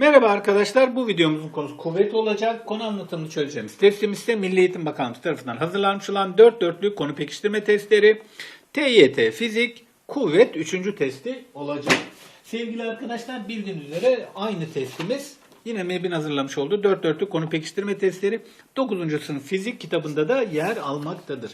Merhaba arkadaşlar, bu videomuzun konusu kuvvet olacak. Konu anlatımını çözeceğimiz testimiz ise Milli Eğitim Bakanlığı tarafından hazırlanmış olan 4 dörtlük konu pekiştirme testleri, TYT Fizik, Kuvvet 3. testi olacak. Sevgili arkadaşlar bildiğiniz üzere aynı testimiz yine MEB'in hazırlamış olduğu 4 dörtlük konu pekiştirme testleri 9. sınıf fizik kitabında da yer almaktadır.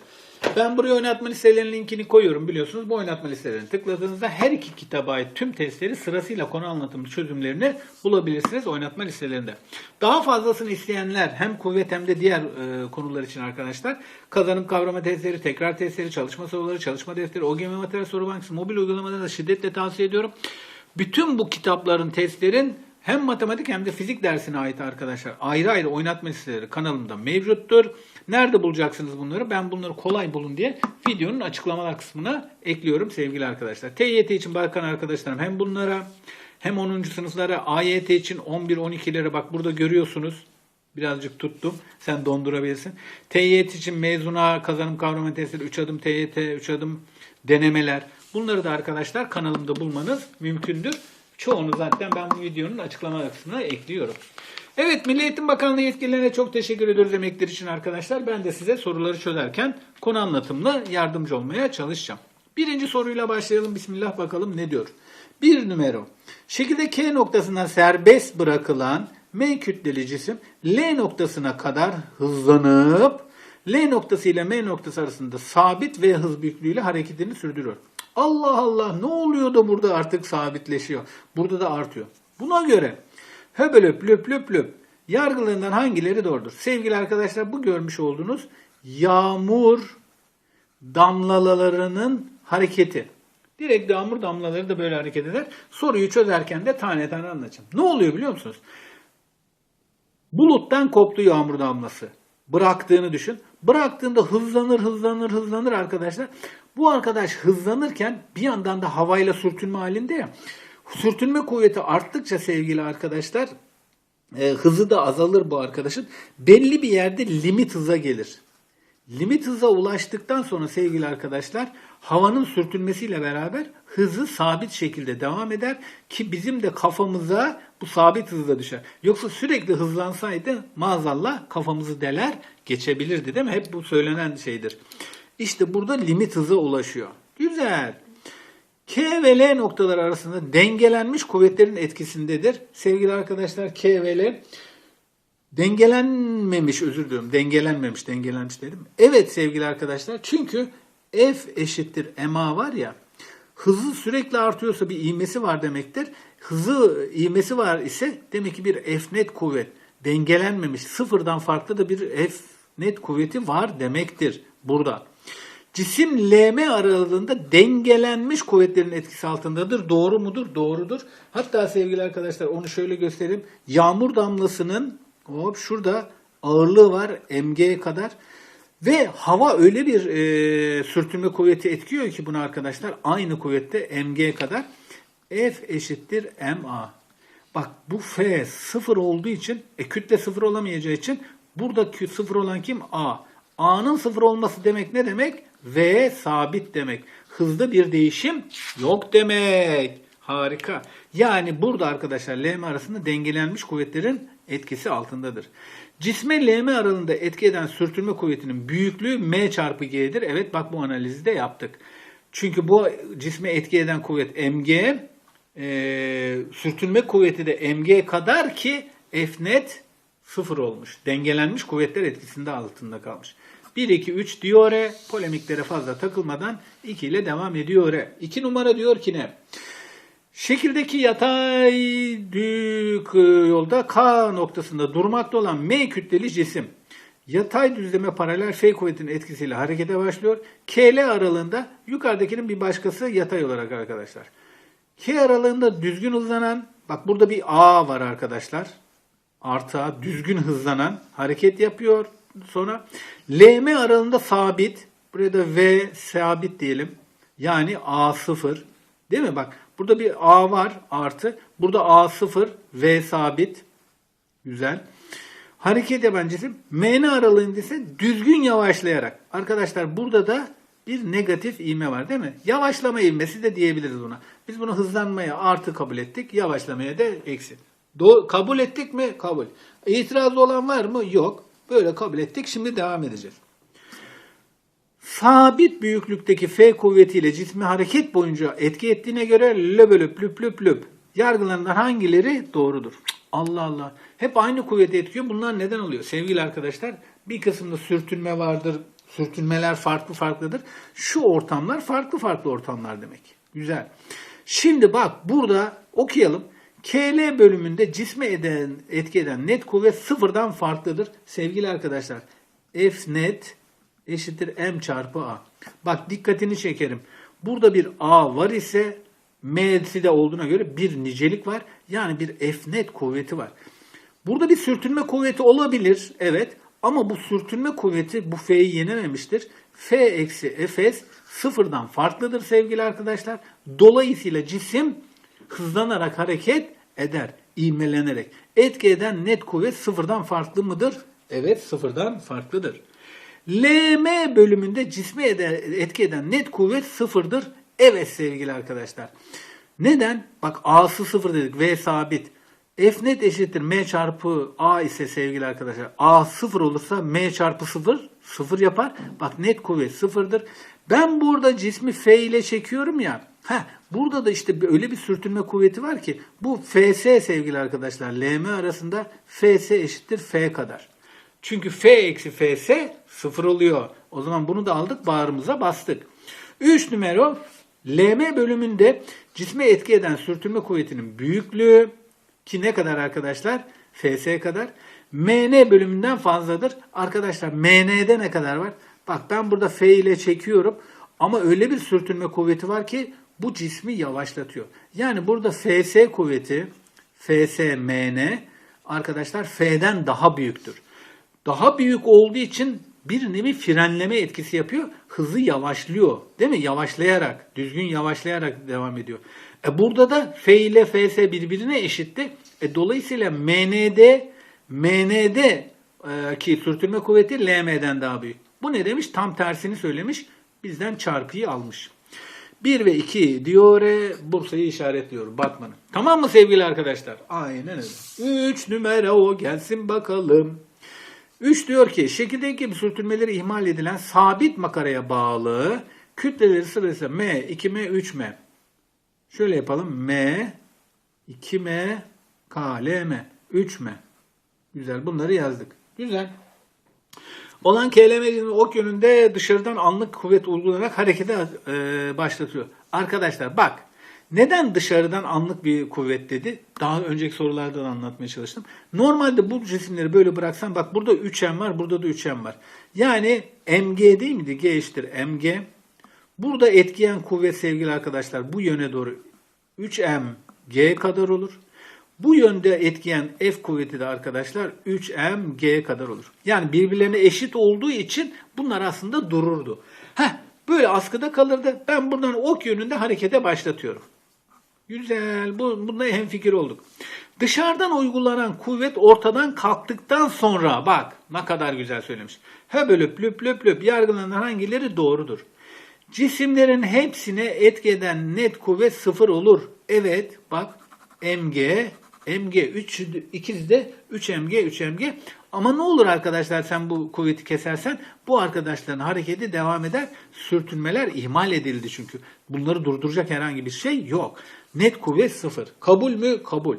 Ben buraya oynatma listelerinin linkini koyuyorum biliyorsunuz. Bu oynatma listelerini tıkladığınızda her iki kitaba ait tüm testleri sırasıyla konu anlatımı çözümlerini bulabilirsiniz oynatma listelerinde. Daha fazlasını isteyenler hem kuvvet hem de diğer e, konular için arkadaşlar kazanım kavrama testleri, tekrar testleri, çalışma soruları, çalışma defteri, OGM materyal soru bankası, mobil uygulamaları da şiddetle tavsiye ediyorum. Bütün bu kitapların, testlerin hem matematik hem de fizik dersine ait arkadaşlar ayrı ayrı oynatma listeleri kanalımda mevcuttur. Nerede bulacaksınız bunları? Ben bunları kolay bulun diye videonun açıklamalar kısmına ekliyorum sevgili arkadaşlar. TYT için bakan arkadaşlarım hem bunlara hem 10. sınıflara, AYT için 11-12'lere bak burada görüyorsunuz. Birazcık tuttum. Sen dondurabilirsin. TYT için mezuna kazanım kavramı testleri 3 adım TYT, 3 adım denemeler. Bunları da arkadaşlar kanalımda bulmanız mümkündür. Çoğunu zaten ben bu videonun açıklama kısmına ekliyorum. Evet Milli Eğitim Bakanlığı yetkililerine çok teşekkür ediyoruz emekleri için arkadaşlar. Ben de size soruları çözerken konu anlatımla yardımcı olmaya çalışacağım. Birinci soruyla başlayalım. Bismillah bakalım ne diyor. Bir numara. Şekilde K noktasından serbest bırakılan M kütleli cisim L noktasına kadar hızlanıp L noktası ile M noktası arasında sabit V hız büyüklüğüyle hareketini sürdürüyor. Allah Allah ne oluyor da burada artık sabitleşiyor. Burada da artıyor. Buna göre höbelöp löp löp löp yargılarından hangileri doğrudur? Sevgili arkadaşlar bu görmüş olduğunuz yağmur damlalarının hareketi. Direkt yağmur damlaları da böyle hareket eder. Soruyu çözerken de tane tane anlatacağım. Ne oluyor biliyor musunuz? Buluttan koptu yağmur damlası. Bıraktığını düşün. Bıraktığında hızlanır hızlanır hızlanır arkadaşlar. Bu arkadaş hızlanırken bir yandan da havayla sürtünme halinde ya. Sürtünme kuvveti arttıkça sevgili arkadaşlar e, hızı da azalır bu arkadaşın. Belli bir yerde limit hıza gelir. Limit hıza ulaştıktan sonra sevgili arkadaşlar havanın sürtünmesiyle beraber hızı sabit şekilde devam eder ki bizim de kafamıza bu sabit hızla düşer. Yoksa sürekli hızlansaydı maazallah kafamızı deler geçebilirdi değil mi? Hep bu söylenen şeydir. İşte burada limit hıza ulaşıyor. Güzel. K ve L noktaları arasında dengelenmiş kuvvetlerin etkisindedir. Sevgili arkadaşlar K ve L dengelenmemiş özür diliyorum. Dengelenmemiş, dengelenmiş dedim. Evet sevgili arkadaşlar. Çünkü F eşittir ma var ya. Hızı sürekli artıyorsa bir ivmesi var demektir. Hızı ivmesi var ise demek ki bir F net kuvvet dengelenmemiş. Sıfırdan farklı da bir F net kuvveti var demektir burada. Cisim LM aralığında dengelenmiş kuvvetlerin etkisi altındadır. Doğru mudur? Doğrudur. Hatta sevgili arkadaşlar onu şöyle göstereyim. Yağmur damlasının hop şurada ağırlığı var mg kadar. Ve hava öyle bir e, sürtünme kuvveti etkiyor ki bunu arkadaşlar aynı kuvvette mg kadar. F eşittir ma. Bak bu F sıfır olduğu için e, kütle sıfır olamayacağı için burada sıfır olan kim? A. A'nın sıfır olması demek ne demek? V sabit demek. Hızda bir değişim yok demek. Harika. Yani burada arkadaşlar LM arasında dengelenmiş kuvvetlerin etkisi altındadır. Cisme LM aralığında etki eden sürtünme kuvvetinin büyüklüğü M çarpı G'dir. Evet bak bu analizi de yaptık. Çünkü bu cisme etki eden kuvvet mg, e, sürtünme kuvveti de mg kadar ki F net sıfır olmuş. Dengelenmiş kuvvetler etkisinde altında kalmış. 1, 2, 3 diyor e, polemiklere fazla takılmadan 2 ile devam ediyor e. 2 numara diyor ki ne? Şekildeki yatay düğük yolda K noktasında durmakta olan M kütleli cisim yatay düzleme paralel F kuvvetinin etkisiyle harekete başlıyor. KL aralığında yukarıdakinin bir başkası yatay olarak arkadaşlar. K aralığında düzgün hızlanan bak burada bir A var arkadaşlar. Artı A düzgün hızlanan hareket yapıyor. Sonra LM aralığında sabit. Buraya da V sabit diyelim. Yani A0. Değil mi? Bak burada bir A var artı. Burada A0 V sabit. Güzel. Hareket yapan cisim MN aralığında ise düzgün yavaşlayarak. Arkadaşlar burada da bir negatif ivme var değil mi? Yavaşlama ivmesi de diyebiliriz buna. Biz bunu hızlanmaya artı kabul ettik. Yavaşlamaya da eksi. Do- kabul ettik mi? Kabul. İtirazı olan var mı? Yok. Böyle kabul ettik. Şimdi devam edeceğiz. Sabit büyüklükteki F kuvvetiyle cismi hareket boyunca etki ettiğine göre löbölüp lüp lüp lüp yargılarından hangileri doğrudur? Allah Allah. Hep aynı kuvveti etkiyor. Bunlar neden oluyor? Sevgili arkadaşlar bir kısımda sürtünme vardır. Sürtünmeler farklı farklıdır. Şu ortamlar farklı farklı ortamlar demek. Güzel. Şimdi bak burada okuyalım. KL bölümünde cisme eden, etki eden net kuvvet sıfırdan farklıdır. Sevgili arkadaşlar F net eşittir M çarpı A. Bak dikkatini çekerim. Burada bir A var ise M'si de olduğuna göre bir nicelik var. Yani bir F net kuvveti var. Burada bir sürtünme kuvveti olabilir. Evet. Ama bu sürtünme kuvveti bu F'yi yenememiştir. F eksi Fs sıfırdan farklıdır sevgili arkadaşlar. Dolayısıyla cisim hızlanarak hareket eder. ivmelenerek. Etki eden net kuvvet sıfırdan farklı mıdır? Evet sıfırdan farklıdır. LM bölümünde cisme etki eden net kuvvet sıfırdır. Evet sevgili arkadaşlar. Neden? Bak A'sı sıfır dedik. V sabit. F net eşittir M çarpı A ise sevgili arkadaşlar. A sıfır olursa M çarpı sıfır sıfır yapar. Bak net kuvvet sıfırdır. Ben burada cismi F ile çekiyorum ya. Heh, burada da işte öyle bir sürtünme kuvveti var ki bu Fs sevgili arkadaşlar LM arasında Fs eşittir F kadar. Çünkü F eksi Fs sıfır oluyor. O zaman bunu da aldık bağrımıza bastık. 3 numara LM bölümünde cisme etki eden sürtünme kuvvetinin büyüklüğü ki ne kadar arkadaşlar? Fs kadar. Mn bölümünden fazladır. Arkadaşlar Mn'de ne kadar var? Bak ben burada F ile çekiyorum ama öyle bir sürtünme kuvveti var ki bu cismi yavaşlatıyor. Yani burada Fs kuvveti Fs-Mn arkadaşlar F'den daha büyüktür. Daha büyük olduğu için bir nevi frenleme etkisi yapıyor. Hızı yavaşlıyor. Değil mi? Yavaşlayarak, düzgün yavaşlayarak devam ediyor. E burada da F ile Fs birbirine eşitti. E dolayısıyla MND MND e, ki sürtünme kuvveti LM'den daha büyük. Bu ne demiş? Tam tersini söylemiş. Bizden çarpıyı almış. 1 ve 2 diyor Bursa'yı işaretliyor Batman'ı. Tamam mı sevgili arkadaşlar? Aynen öyle. 3 numara o gelsin bakalım. 3 diyor ki şekildeki gibi sürtünmeleri ihmal edilen sabit makaraya bağlı kütleleri sırasıyla M, 2M, 3M. Şöyle yapalım. M, 2M, K, L, M, 3M. Güzel bunları yazdık. Güzel. Olan KLM ok yönünde dışarıdan anlık kuvvet uygulanarak harekete e, başlatıyor. Arkadaşlar bak neden dışarıdan anlık bir kuvvet dedi? Daha önceki sorularda da anlatmaya çalıştım. Normalde bu cisimleri böyle bıraksam bak burada 3M var burada da 3M var. Yani mg değil miydi? G eşittir mg. Burada etkileyen kuvvet sevgili arkadaşlar bu yöne doğru 3m g kadar olur. Bu yönde etkileyen F kuvveti de arkadaşlar 3m g kadar olur. Yani birbirlerine eşit olduğu için bunlar aslında dururdu. Heh, böyle askıda kalırdı. Ben buradan ok yönünde harekete başlatıyorum. Güzel. Bu, bunda hemfikir olduk. Dışarıdan uygulanan kuvvet ortadan kalktıktan sonra bak ne kadar güzel söylemiş. Höbölüp lüp lüp lüp yargılanan hangileri doğrudur? Cisimlerin hepsine etki eden net kuvvet sıfır olur. Evet bak mg, mg 3 ikisi de 3 mg 3 mg. Ama ne olur arkadaşlar sen bu kuvveti kesersen bu arkadaşların hareketi devam eder. Sürtünmeler ihmal edildi çünkü. Bunları durduracak herhangi bir şey yok. Net kuvvet sıfır. Kabul mü? Kabul.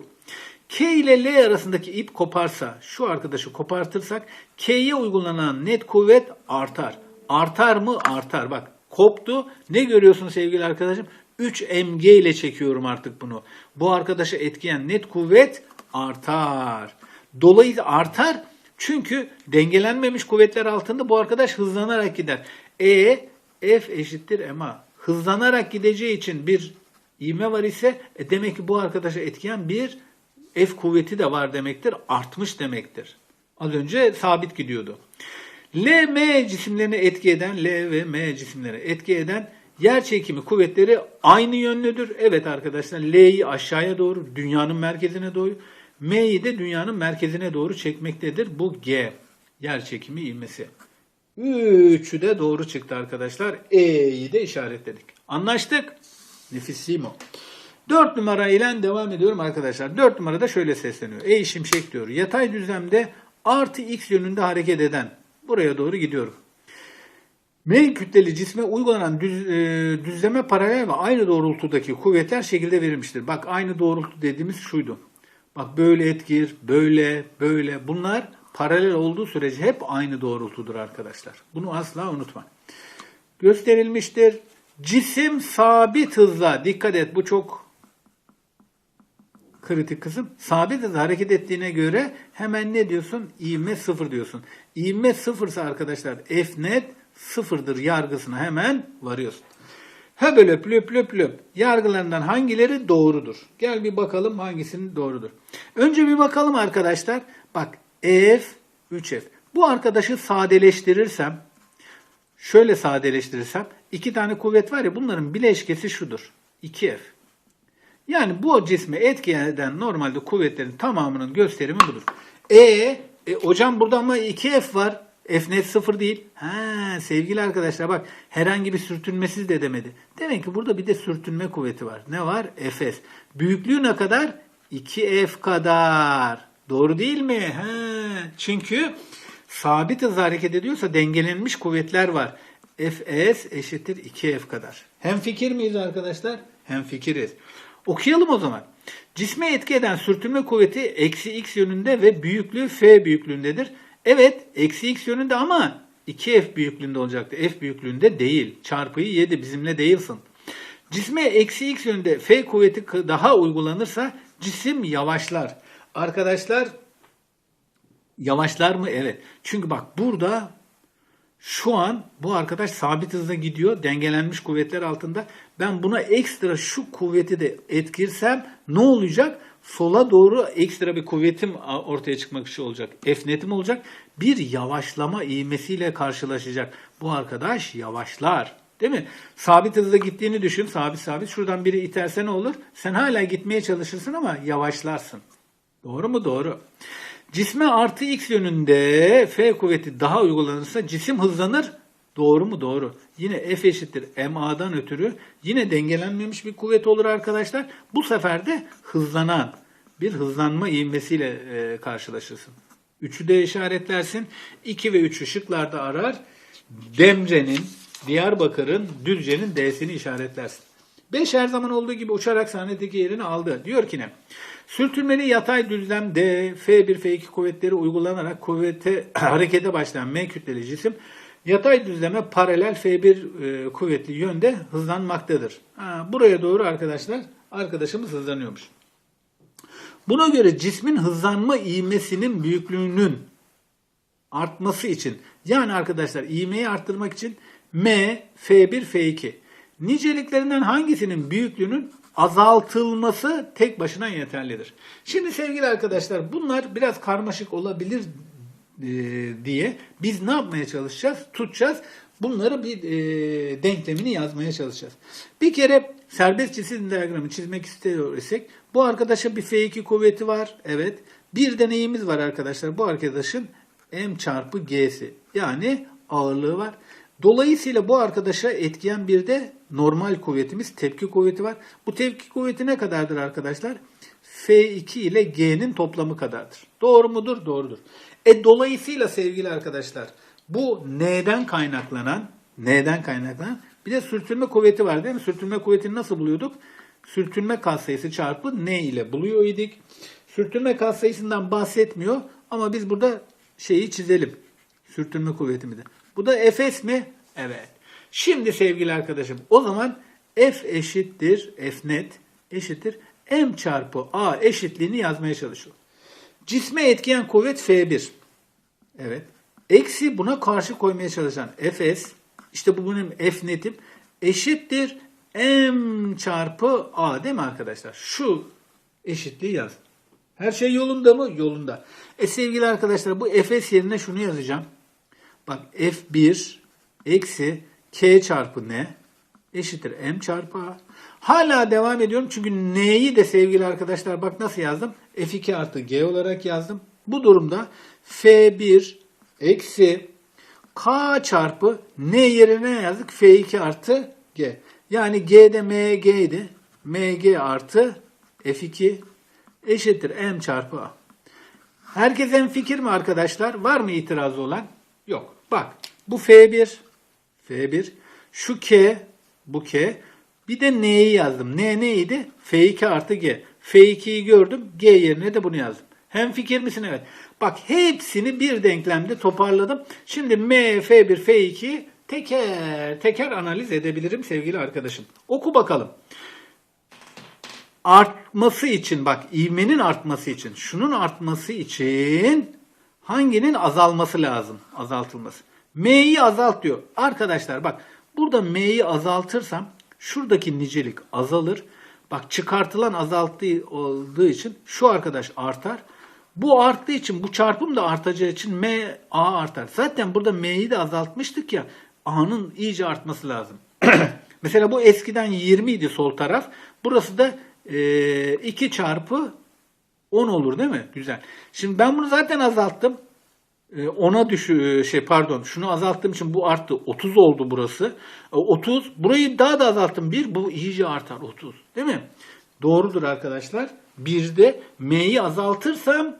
K ile L arasındaki ip koparsa, şu arkadaşı kopartırsak K'ye uygulanan net kuvvet artar. Artar mı? Artar. Bak koptu. Ne görüyorsun sevgili arkadaşım? 3 mg ile çekiyorum artık bunu. Bu arkadaşı etkileyen net kuvvet artar. Dolayısıyla artar çünkü dengelenmemiş kuvvetler altında bu arkadaş hızlanarak gider. E F eşittir ma. Hızlanarak gideceği için bir ivme var ise e demek ki bu arkadaşa etkileyen bir F kuvveti de var demektir. Artmış demektir. Az önce sabit gidiyordu. L, M cisimlerine etki eden, L ve M cisimlerine etki eden yer çekimi kuvvetleri aynı yönlüdür. Evet arkadaşlar L'yi aşağıya doğru, dünyanın merkezine doğru, M'yi de dünyanın merkezine doğru çekmektedir. Bu G, yer çekimi ivmesi. Üçü de doğru çıktı arkadaşlar. E'yi de işaretledik. Anlaştık. Nefissimo. 4 numara ile devam ediyorum arkadaşlar. 4 numarada şöyle sesleniyor. Ey şimşek diyor. Yatay düzlemde artı x yönünde hareket eden. Buraya doğru gidiyorum. M kütleli cisme uygulanan düz, e, düzleme paralel ve aynı doğrultudaki kuvvetler şekilde verilmiştir. Bak aynı doğrultu dediğimiz şuydu. Bak böyle etkir, böyle, böyle. Bunlar paralel olduğu sürece hep aynı doğrultudur arkadaşlar. Bunu asla unutma. Gösterilmiştir. Cisim sabit hızla, dikkat et bu çok kritik kısım. Sabit hızla hareket ettiğine göre hemen ne diyorsun? İvme sıfır diyorsun. İvme sıfırsa arkadaşlar F net sıfırdır yargısına hemen varıyorsun. Höbel löp löp löp löp yargılarından hangileri doğrudur? Gel bir bakalım hangisinin doğrudur. Önce bir bakalım arkadaşlar. Bak F 3F. Bu arkadaşı sadeleştirirsem şöyle sadeleştirirsem iki tane kuvvet var ya bunların bileşkesi şudur. 2F. Yani bu cisme etki eden normalde kuvvetlerin tamamının gösterimi budur. E, e hocam burada ama 2F var. F net sıfır değil. Ha, sevgili arkadaşlar bak herhangi bir sürtünmesiz de demedi. Demek ki burada bir de sürtünme kuvveti var. Ne var? Fs. Büyüklüğü ne kadar? 2F kadar. Doğru değil mi? Ha, çünkü sabit hızla hareket ediyorsa dengelenmiş kuvvetler var. Fs eşittir 2F kadar. Hem fikir miyiz arkadaşlar? Hem fikiriz. Okuyalım o zaman. Cisme etki eden sürtünme kuvveti eksi x yönünde ve büyüklüğü f büyüklüğündedir. Evet eksi x yönünde ama 2f büyüklüğünde olacaktı. F büyüklüğünde değil. Çarpıyı 7 bizimle değilsin. Cisme eksi x yönünde f kuvveti daha uygulanırsa cisim yavaşlar. Arkadaşlar yavaşlar mı? Evet. Çünkü bak burada şu an bu arkadaş sabit hızla gidiyor. Dengelenmiş kuvvetler altında. Ben buna ekstra şu kuvveti de etkirsem ne olacak? Sola doğru ekstra bir kuvvetim ortaya çıkmak için olacak. F olacak. Bir yavaşlama ivmesiyle karşılaşacak. Bu arkadaş yavaşlar. Değil mi? Sabit hızla gittiğini düşün. Sabit sabit. Şuradan biri iterse ne olur? Sen hala gitmeye çalışırsın ama yavaşlarsın. Doğru mu? Doğru. Cisme artı x yönünde F kuvveti daha uygulanırsa cisim hızlanır. Doğru mu? Doğru. Yine F eşittir MA'dan ötürü yine dengelenmemiş bir kuvvet olur arkadaşlar. Bu sefer de hızlanan bir hızlanma ivmesiyle e, karşılaşırsın. 3'ü de işaretlersin. 2 ve 3 ışıklarda arar. Demre'nin, Diyarbakır'ın, Düzce'nin D'sini işaretlersin. 5 her zaman olduğu gibi uçarak sahnedeki yerini aldı. Diyor ki ne? Sürtünmeli yatay düzlemde F1, F2 kuvvetleri uygulanarak kuvvete harekete başlayan M kütleli cisim yatay düzleme paralel F1 e, kuvvetli yönde hızlanmaktadır. Ha, buraya doğru arkadaşlar arkadaşımız hızlanıyormuş. Buna göre cismin hızlanma ivmesinin büyüklüğünün artması için yani arkadaşlar ivmeyi arttırmak için M, F1, F2 niceliklerinden hangisinin büyüklüğünün azaltılması tek başına yeterlidir. Şimdi sevgili arkadaşlar bunlar biraz karmaşık olabilir e, diye biz ne yapmaya çalışacağız? Tutacağız. Bunları bir e, denklemini yazmaya çalışacağız. Bir kere serbest cisim diyagramı çizmek istiyorsak bu arkadaşa bir F2 kuvveti var. Evet. Bir deneyimiz var arkadaşlar. Bu arkadaşın M çarpı G'si. Yani ağırlığı var. Dolayısıyla bu arkadaşa etkiyen bir de normal kuvvetimiz tepki kuvveti var. Bu tepki kuvveti ne kadardır arkadaşlar? F2 ile G'nin toplamı kadardır. Doğru mudur? Doğrudur. E dolayısıyla sevgili arkadaşlar bu N'den kaynaklanan N'den kaynaklanan bir de sürtünme kuvveti var değil mi? Sürtünme kuvvetini nasıl buluyorduk? Sürtünme katsayısı çarpı N ile buluyor idik. Sürtünme katsayısından bahsetmiyor ama biz burada şeyi çizelim. Sürtünme kuvvetimi de. Bu da Fs mi? Evet. Şimdi sevgili arkadaşım o zaman F eşittir F net eşittir M çarpı A eşitliğini yazmaya çalışıyorum. Cisme etkiyen kuvvet F1. Evet. Eksi buna karşı koymaya çalışan Fs işte bu benim F netim eşittir M çarpı A değil mi arkadaşlar? Şu eşitliği yaz. Her şey yolunda mı? Yolunda. E sevgili arkadaşlar bu Fs yerine şunu yazacağım. Bak F1 eksi K çarpı N eşittir M çarpı A. Hala devam ediyorum çünkü N'yi de sevgili arkadaşlar bak nasıl yazdım? F2 artı G olarak yazdım. Bu durumda F1 eksi K çarpı N yerine yazdık? F2 artı G. Yani G'de MG idi. mg artı f2 eşittir m çarpı a. Herkes en fikir mi arkadaşlar? Var mı itirazı olan? Yok. Bak bu F1, F1, şu K, bu K. Bir de N'yi yazdım. N neydi? F2 artı G. F2'yi gördüm. G yerine de bunu yazdım. Hem fikir misin? Evet. Bak hepsini bir denklemde toparladım. Şimdi M, F1, F2'yi teker teker analiz edebilirim sevgili arkadaşım. Oku bakalım artması için bak ivmenin artması için şunun artması için hanginin azalması lazım? Azaltılması. M'yi azalt diyor. Arkadaşlar bak burada M'yi azaltırsam şuradaki nicelik azalır. Bak çıkartılan azalttığı olduğu için şu arkadaş artar. Bu arttığı için bu çarpım da artacağı için M A artar. Zaten burada M'yi de azaltmıştık ya. A'nın iyice artması lazım. Mesela bu eskiden 20 idi sol taraf. Burası da e, 2 çarpı 10 olur değil mi? Güzel. Şimdi ben bunu zaten azalttım. E, 10'a düşü şey pardon şunu azalttığım için bu arttı. 30 oldu burası. E, 30 burayı daha da azalttım. 1 bu iyice artar 30. Değil mi? Doğrudur arkadaşlar. Bir de M'yi azaltırsam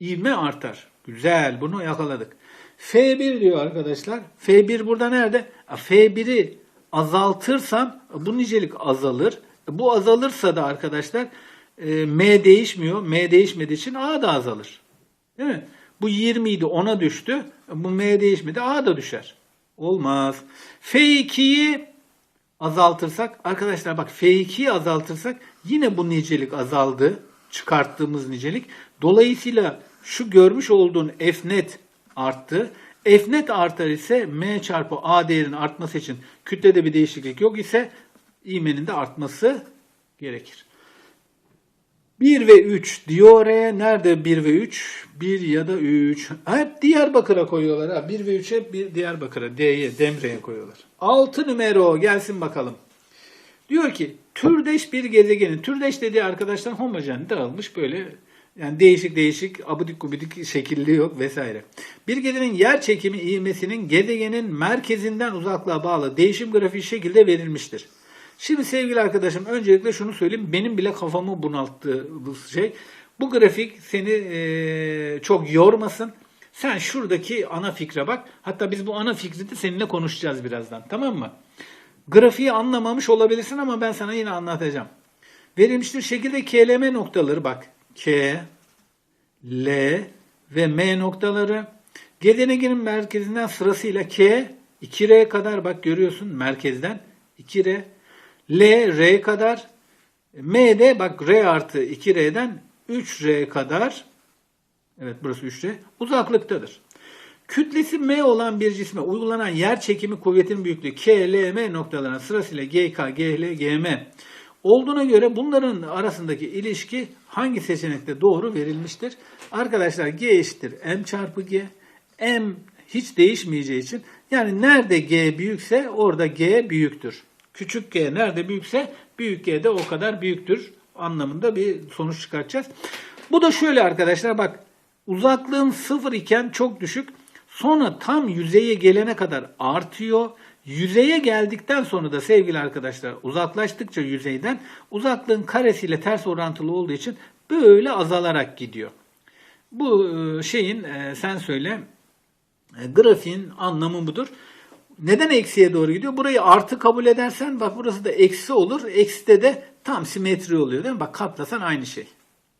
ivme artar. Güzel bunu yakaladık. F1 diyor arkadaşlar. F1 burada nerede? F1'i azaltırsam bu nicelik azalır. Bu azalırsa da arkadaşlar e, M değişmiyor. M değişmediği için A da azalır. Değil mi? Bu 20 idi 10'a düştü. Bu M değişmedi A da düşer. Olmaz. F2'yi azaltırsak arkadaşlar bak F2'yi azaltırsak yine bu nicelik azaldı. Çıkarttığımız nicelik. Dolayısıyla şu görmüş olduğun F net arttı. F net artar ise M çarpı A değerinin artması için kütlede bir değişiklik yok ise ivmenin de artması gerekir. 1 ve 3 diyor oraya. Nerede 1 ve 3? 1 ya da 3. Hep Diyarbakır'a koyuyorlar. Ha. 1 ve 3 hep bir Diyarbakır'a, D'ye, Demre'ye koyuyorlar. 6 numara gelsin bakalım. Diyor ki türdeş bir gezegenin, türdeş dediği arkadaşlar homojen dağılmış böyle yani değişik değişik abidik gubidik şekilli yok vesaire. Bir gezegenin yer çekimi ivmesinin gezegenin merkezinden uzaklığa bağlı değişim grafiği şekilde verilmiştir. Şimdi sevgili arkadaşım öncelikle şunu söyleyeyim. Benim bile kafamı bunalttı bu şey. Bu grafik seni e, çok yormasın. Sen şuradaki ana fikre bak. Hatta biz bu ana fikri de seninle konuşacağız birazdan. Tamam mı? Grafiği anlamamış olabilirsin ama ben sana yine anlatacağım. Verilmiştir şekilde KLM noktaları bak. K, L ve M noktaları. Gezegenin merkezinden sırasıyla K, 2R kadar bak görüyorsun merkezden 2R. L, R kadar. M de bak R artı 2R'den 3R kadar. Evet burası 3R. Uzaklıktadır. Kütlesi M olan bir cisme uygulanan yer çekimi kuvvetinin büyüklüğü K, L, M noktalarına sırasıyla GK, GL, GM olduğuna göre bunların arasındaki ilişki hangi seçenekte doğru verilmiştir? Arkadaşlar G eşittir M çarpı G. M hiç değişmeyeceği için yani nerede G büyükse orada G büyüktür. Küçük g nerede büyükse büyük g de o kadar büyüktür anlamında bir sonuç çıkartacağız. Bu da şöyle arkadaşlar bak uzaklığım sıfır iken çok düşük. Sonra tam yüzeye gelene kadar artıyor. Yüzeye geldikten sonra da sevgili arkadaşlar uzaklaştıkça yüzeyden uzaklığın karesiyle ters orantılı olduğu için böyle azalarak gidiyor. Bu e, şeyin e, sen söyle e, grafiğin anlamı budur. Neden eksiye doğru gidiyor? Burayı artı kabul edersen bak burası da eksi olur. Ekside de tam simetri oluyor değil mi? Bak katlasan aynı şey.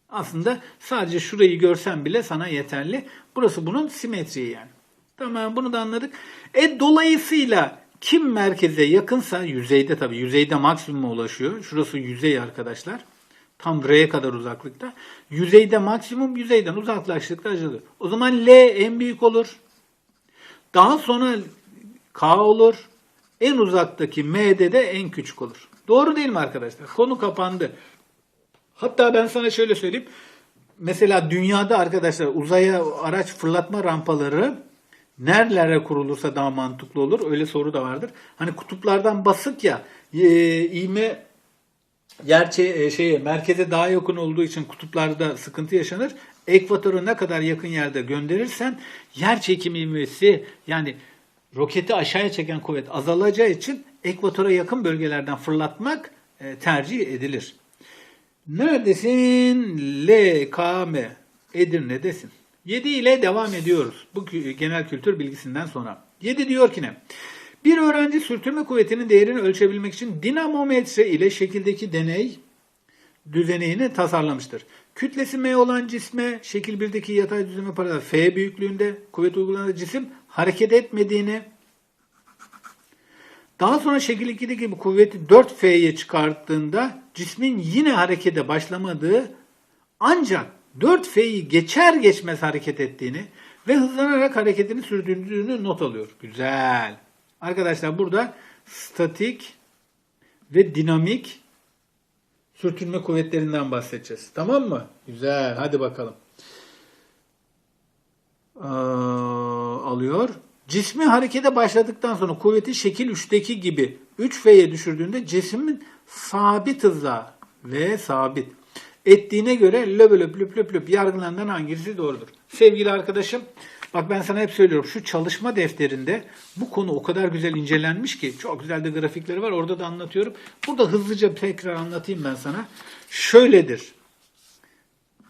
Aslında sadece şurayı görsen bile sana yeterli. Burası bunun simetriği yani. Tamam bunu da anladık. E dolayısıyla kim merkeze yakınsa yüzeyde tabii yüzeyde maksimuma ulaşıyor. Şurası yüzey arkadaşlar. Tam R'ye kadar uzaklıkta. Yüzeyde maksimum, yüzeyden uzaklaştıkta azalıyor. O zaman L en büyük olur. Daha sonra K olur. En uzaktaki M'de de en küçük olur. Doğru değil mi arkadaşlar? Konu kapandı. Hatta ben sana şöyle söyleyeyim. Mesela dünyada arkadaşlar uzaya araç fırlatma rampaları nerelere kurulursa daha mantıklı olur. Öyle soru da vardır. Hani kutuplardan basık ya e, ivme yer e, şeye merkeze daha yakın olduğu için kutuplarda sıkıntı yaşanır. Ekvatora ne kadar yakın yerde gönderirsen yer çekimi ivmesi yani roketi aşağıya çeken kuvvet azalacağı için ekvatora yakın bölgelerden fırlatmak e, tercih edilir. Neredesin? LKM. Edirne'desin. 7 ile devam ediyoruz. Bu genel kültür bilgisinden sonra. 7 diyor ki ne? Bir öğrenci sürtünme kuvvetinin değerini ölçebilmek için dinamometre ile şekildeki deney düzeneğini tasarlamıştır. Kütlesi M olan cisme şekil 1'deki yatay düzleme paralel F büyüklüğünde kuvvet uygulanan cisim hareket etmediğini daha sonra şekil 2'deki bu kuvveti 4F'ye çıkarttığında cismin yine harekete başlamadığı ancak 4F'yi geçer geçmez hareket ettiğini ve hızlanarak hareketini sürdürdüğünü not alıyor. Güzel. Arkadaşlar burada statik ve dinamik sürtünme kuvvetlerinden bahsedeceğiz. Tamam mı? Güzel. Hadi bakalım. Aa, alıyor. Cismi harekete başladıktan sonra kuvveti şekil 3'teki gibi 3F'ye düşürdüğünde cismin sabit hızla ve sabit ettiğine göre löp löp löp löp löp yargılanan hangisi doğrudur? Sevgili arkadaşım bak ben sana hep söylüyorum şu çalışma defterinde bu konu o kadar güzel incelenmiş ki çok güzel de grafikleri var orada da anlatıyorum. Burada hızlıca tekrar anlatayım ben sana. Şöyledir.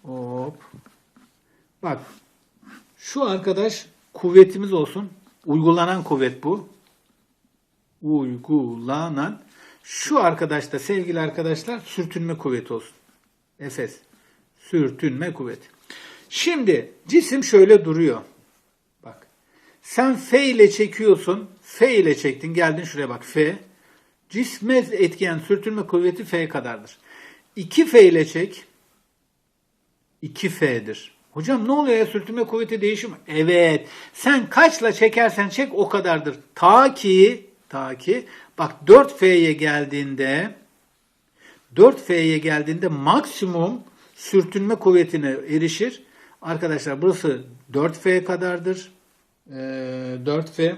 Hop. Bak şu arkadaş kuvvetimiz olsun. Uygulanan kuvvet bu. Uygulanan. Şu arkadaş da sevgili arkadaşlar sürtünme kuvveti olsun. Efes. Sürtünme kuvveti. Şimdi cisim şöyle duruyor. Bak. Sen F ile çekiyorsun. F ile çektin. Geldin şuraya bak. F. Cisme etkileyen sürtünme kuvveti F kadardır. 2F ile çek. 2F'dir. Hocam ne oluyor ya sürtünme kuvveti değişiyor mu? Evet. Sen kaçla çekersen çek o kadardır. Ta ki ta ki bak 4F'ye geldiğinde 4F'ye geldiğinde maksimum sürtünme kuvvetine erişir. Arkadaşlar burası 4F kadardır. Ee, 4F.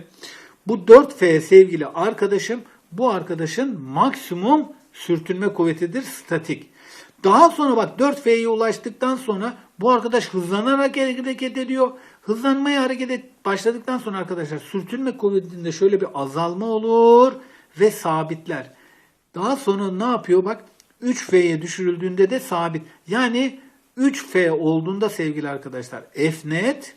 Bu 4F sevgili arkadaşım bu arkadaşın maksimum sürtünme kuvvetidir statik. Daha sonra bak 4F'ye ulaştıktan sonra bu arkadaş hızlanarak hareket ediyor. Hızlanmaya hareket et başladıktan sonra arkadaşlar sürtünme kuvvetinde şöyle bir azalma olur ve sabitler. Daha sonra ne yapıyor bak 3F'ye düşürüldüğünde de sabit. Yani 3F olduğunda sevgili arkadaşlar F net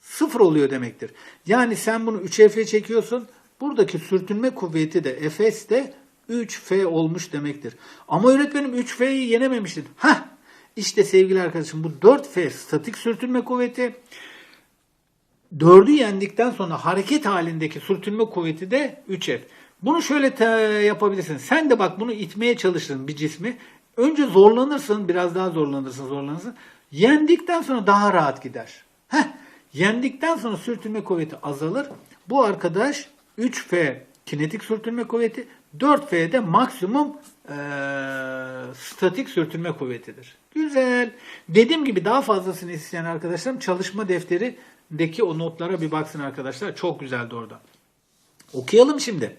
sıfır oluyor demektir. Yani sen bunu 3F'e çekiyorsun. Buradaki sürtünme kuvveti de Fs de 3F olmuş demektir. Ama öğretmenim 3F'yi yenememiştin. Hah işte sevgili arkadaşım bu 4F statik sürtünme kuvveti. 4'ü yendikten sonra hareket halindeki sürtünme kuvveti de 3F. Bunu şöyle yapabilirsin. Sen de bak bunu itmeye çalıştın bir cismi. Önce zorlanırsın, biraz daha zorlanırsın, zorlanırsın. Yendikten sonra daha rahat gider. Heh, yendikten sonra sürtünme kuvveti azalır. Bu arkadaş 3F kinetik sürtünme kuvveti, 4F de maksimum eee, statik sürtünme kuvvetidir. Güzel. Dediğim gibi daha fazlasını isteyen arkadaşlarım çalışma defterindeki o notlara bir baksın arkadaşlar. Çok güzeldi orada. Okuyalım şimdi.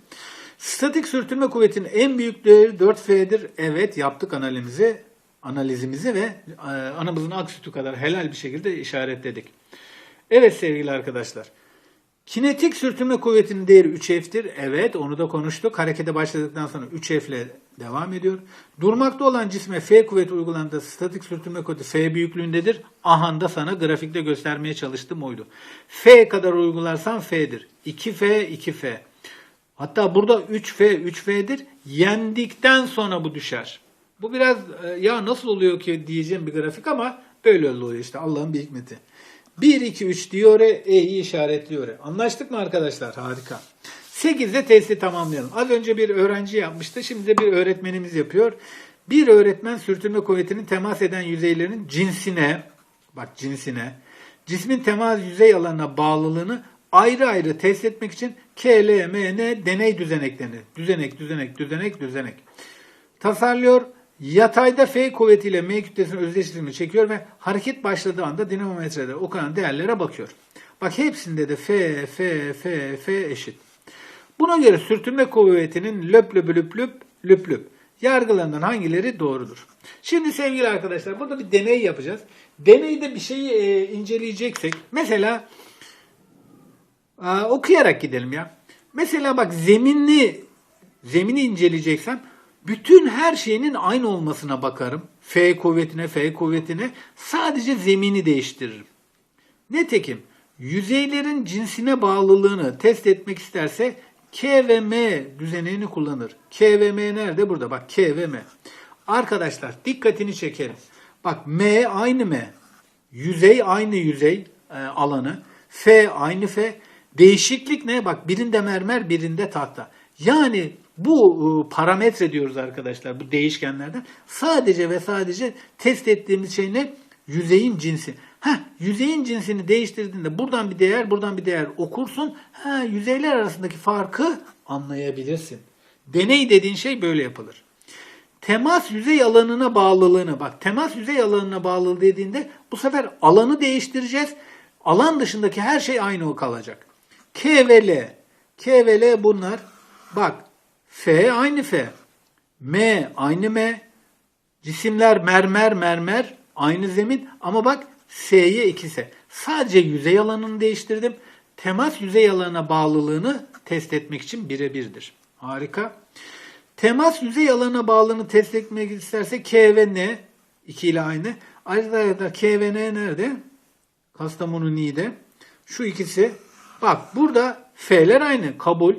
Statik sürtünme kuvvetinin en büyük değeri 4F'dir. Evet yaptık analizimizi, analizimizi ve e, anamızın ak sütü kadar helal bir şekilde işaretledik. Evet sevgili arkadaşlar. Kinetik sürtünme kuvvetinin değeri 3F'tir. Evet onu da konuştuk. Harekete başladıktan sonra 3F ile devam ediyor. Durmakta olan cisme F kuvveti uygulandığında statik sürtünme kuvveti F büyüklüğündedir. Ahan da sana grafikte göstermeye çalıştığım oydu. F kadar uygularsan F'dir. 2F, 2F. Hatta burada 3F, 3F'dir. Yendikten sonra bu düşer. Bu biraz e, ya nasıl oluyor ki diyeceğim bir grafik ama böyle oluyor işte Allah'ın bir hikmeti. 1, 2, 3 diyor, E'yi işaretliyor. Anlaştık mı arkadaşlar? Harika. 8'de testi tamamlayalım. Az önce bir öğrenci yapmıştı. Şimdi de bir öğretmenimiz yapıyor. Bir öğretmen sürtünme kuvvetinin temas eden yüzeylerin cinsine, bak cinsine, cismin temas yüzey alanına bağlılığını ayrı ayrı test etmek için KLMN deney düzeneklerini, düzenek, düzenek, düzenek, düzenek tasarlıyor. Yatayda F kuvvetiyle M kütlesinin özdeşliğini çekiyor ve hareket başladığı anda dinamometrede okunan değerlere bakıyor. Bak hepsinde de F, F, F, F eşit. Buna göre sürtünme kuvvetinin löp löp löp löp löp löp yargılanan hangileri doğrudur? Şimdi sevgili arkadaşlar burada bir deney yapacağız. Deneyde bir şeyi e, inceleyeceksek mesela Aa, okuyarak gidelim ya. Mesela bak zeminli zemini inceleyeceksem Bütün her şeyinin aynı olmasına bakarım. F kuvvetine, F kuvvetine. Sadece zemini değiştiririm. Nitekim yüzeylerin cinsine bağlılığını test etmek isterse K ve M düzenini kullanır. K ve M nerede? Burada. Bak K ve M. Arkadaşlar dikkatini çekerim. Bak M aynı M. Yüzey aynı yüzey e, alanı. F aynı F. Değişiklik ne? Bak birinde mermer birinde tahta. Yani bu e, parametre diyoruz arkadaşlar bu değişkenlerden. Sadece ve sadece test ettiğimiz şey ne? Yüzeyin cinsi. Ha, yüzeyin cinsini değiştirdiğinde buradan bir değer, buradan bir değer okursun. Ha, yüzeyler arasındaki farkı anlayabilirsin. Deney dediğin şey böyle yapılır. Temas yüzey alanına bağlılığını bak temas yüzey alanına bağlı dediğinde bu sefer alanı değiştireceğiz. Alan dışındaki her şey aynı o kalacak. K ve L. K ve L bunlar. Bak F aynı F. M aynı M. Cisimler mermer mermer aynı zemin ama bak S'ye 2S. Sadece yüzey alanını değiştirdim. Temas yüzey alanına bağlılığını test etmek için birebirdir. Harika. Temas yüzey alanına bağlılığını test etmek isterse K ve N iki ile aynı. Ayrıca K ve N nerede? Kastamonu Niğde. Şu ikisi. Bak burada F'ler aynı. Kabul.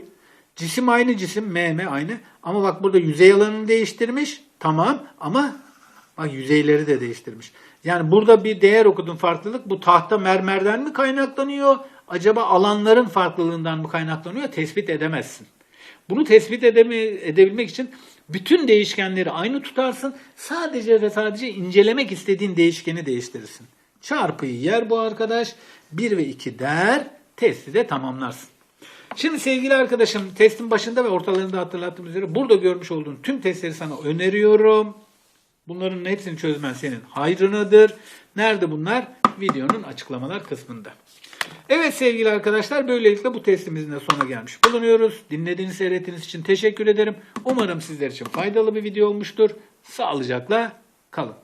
Cisim aynı cisim. MM aynı. Ama bak burada yüzey alanını değiştirmiş. Tamam ama bak yüzeyleri de değiştirmiş. Yani burada bir değer okudun farklılık. Bu tahta mermerden mi kaynaklanıyor? Acaba alanların farklılığından mı kaynaklanıyor? Tespit edemezsin. Bunu tespit edeme, edebilmek için bütün değişkenleri aynı tutarsın. Sadece ve sadece incelemek istediğin değişkeni değiştirirsin. Çarpıyı yer bu arkadaş. 1 ve 2 der. Testi de tamamlarsın. Şimdi sevgili arkadaşım testin başında ve ortalarında hatırlattığım üzere burada görmüş olduğun tüm testleri sana öneriyorum. Bunların hepsini çözmen senin hayrınadır. Nerede bunlar? Videonun açıklamalar kısmında. Evet sevgili arkadaşlar böylelikle bu testimizin de sonuna gelmiş bulunuyoruz. Dinlediğiniz seyrettiğiniz için teşekkür ederim. Umarım sizler için faydalı bir video olmuştur. Sağlıcakla kalın.